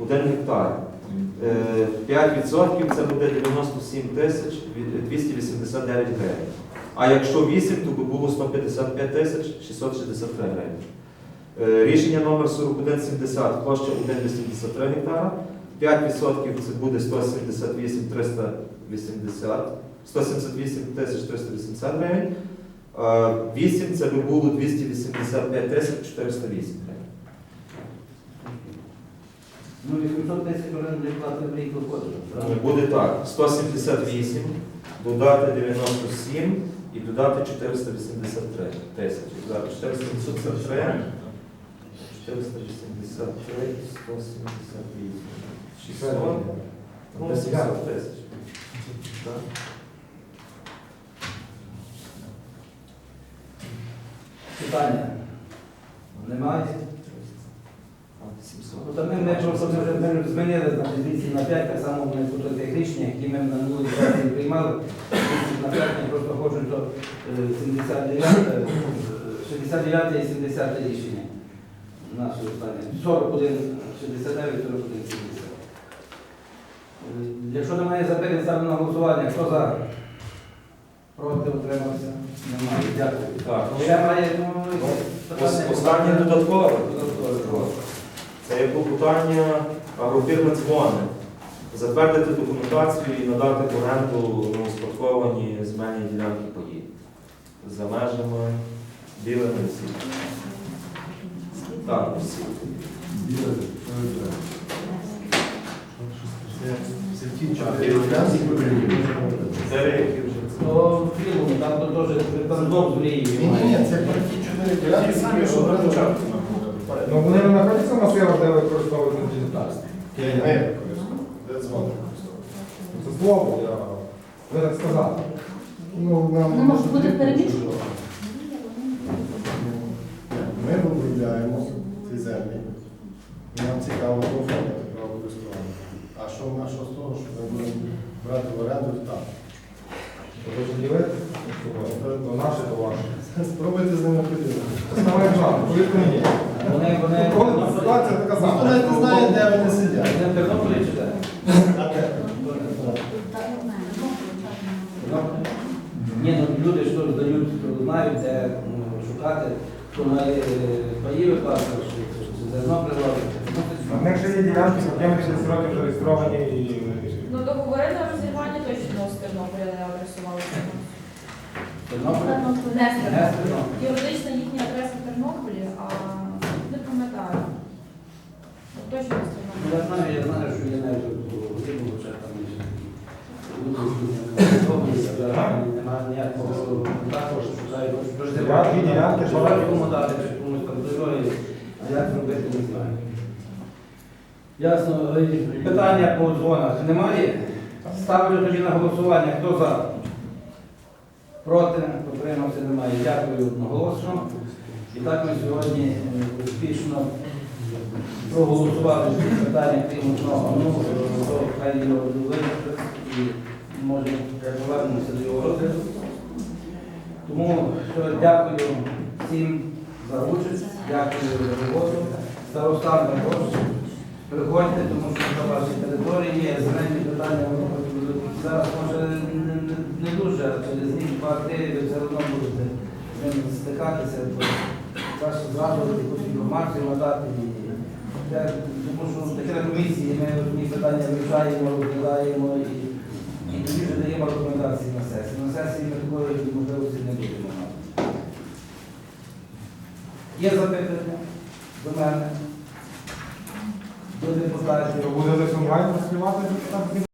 1 гектар. Е, 5% це буде 97 тисяч 289 гривень. А якщо 8, то було 155 тисяч 663 гривень. Е, Рішення номер 4170, площа 1,83 гектара. 5% це буде 178 380, 178 тисяч 380 гривень. 8 це би було 285 тисяч 408 гривень. Ну, 800 тисяч орендної плати в рік виходить. Буде так, 178, додати 97 і додати 483 тисячі. Зараз 483, 483, 178, 600, ну, 70 тисяч. Так. Питання? Немає? А, 700. Ну, то ми, ми просто ми ми змінили значить, з 200 на 5, так само вони тут тих рішення, які ми на минулій сесії приймали. 200 на 5 ми просто хочуть до е, 79, е, 69 і 70 рішення. Наше питання. 41, 69, 41, 70. Е, Якщо немає запитань, ставлю на голосування. Хто за? Проти утримався? Немає. Дякую. Так, ну, Ще має ну, ос- питання? Останнє додаткове. Додаткове. Це є клопотання агрофірми Цвони. Затвердити документацію і надати в оренду неуспадковані земельні ділянки паї за межами білими всі. Так, всі. Це які вже це. То фільм, там то теж там дом з мрією. Ні, ні, це про ті чотири ділянки, що на початку. Ну вони не знаходяться на селах, де використовують на діджитальстві. Я не використовую. Де дзвони використовую. Це слово, я ви так сказали. Ну, нам Не може бути переміщено? Ми виробляємо ці землі. Нам цікаво оформити право користування. А що в нас що з того, що ми будемо брати в оренду. То ви? То наше, то ваше. Спробуйте з ними поділити. Саме жанр, повірте мені. Вони, вони, ситуація така Ніхто сама. навіть не знає, де вони сидять. Вони в Тернополі чи де? Ні, ну люди що здають, знають, де ну, шукати, хто має е, паї викладати, чи чи зерно приводити. В них ще є ділянки, які 10 років вже реєстровані і... Ну, договори на розірвання точно з Тернополя не адресувалися. Тернопіль? Не з Тернополя. Тернополя. Юридична їхня адреса в Тернополі, а не пам'ятаю. Ну, Точно не з Ну, Я Тернополя. знаю, я знаю, що є навіть у Рівну, хоча там є ще такі люди, які не Що кому дати, чи комусь там дорогою, а як зробити, не знаю. Ясно. Питання по дзвонах немає? Ставлю тоді на голосування. Хто за? Проти? Утримався немає. Дякую одноголосно. І так ми сьогодні е, успішно проголосували питання, крім одного. Ну, хай його винесуть і може повернемося до його розгляду. Тому що дякую всім за участь, дякую за роботу. Старостам також. Приходьте, тому що на вашій території є земельні питання, зараз може не, дуже, а через рік два ви все одно будете з ним стикатися, краще зразу якусь інформацію надати. Тому що таке на комісії ми одні питання вивчаємо, розглядаємо тоді вже даємо рекомендації на сесії. На сесії ми такої можливості не будемо мати. Є запитання до мене? До депутатів? Буде онлайн депутат?